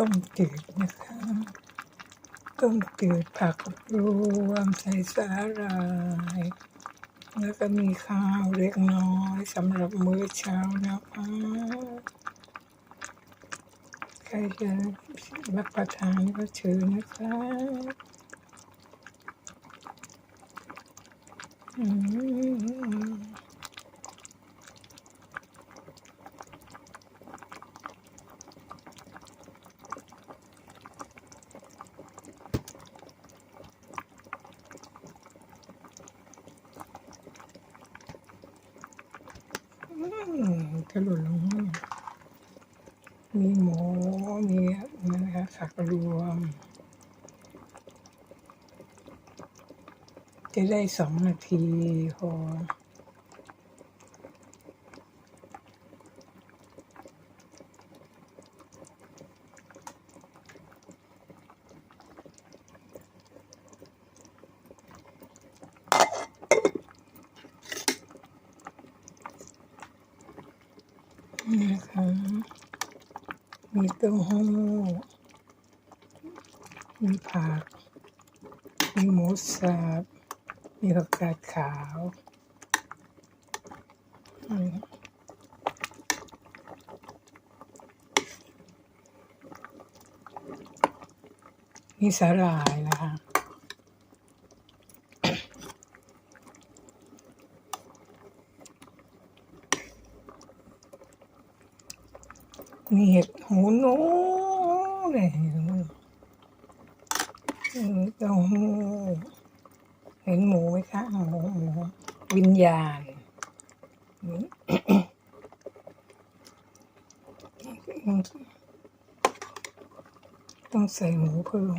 ต้มจืดนะคะ ต้มจืดผักรวมใส่สาหร่าย แล้วก็มีข้าวเล็กน้อยสำหรับมื้อเช้านะคะใครจะรับประทานก็เชิญนะคะอืม จะหล่นลงมามีหมูมีนะคะสักรวม จะได้สองนาทีพอ นะคะมีเต้าหู้มีผัก มีหมูสับ มีผักกาดขาวมีสาหร่ายนะคะ มีเห็ดหูหนูเลยเห็นไหมเต้าหู้เห็นหมูไหมคะหมูหมูวิญญาณต้องใส่หมูเพิ่ม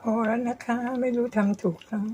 พอแล้วนะคะ ไม่รู้ทำถูกแล้ว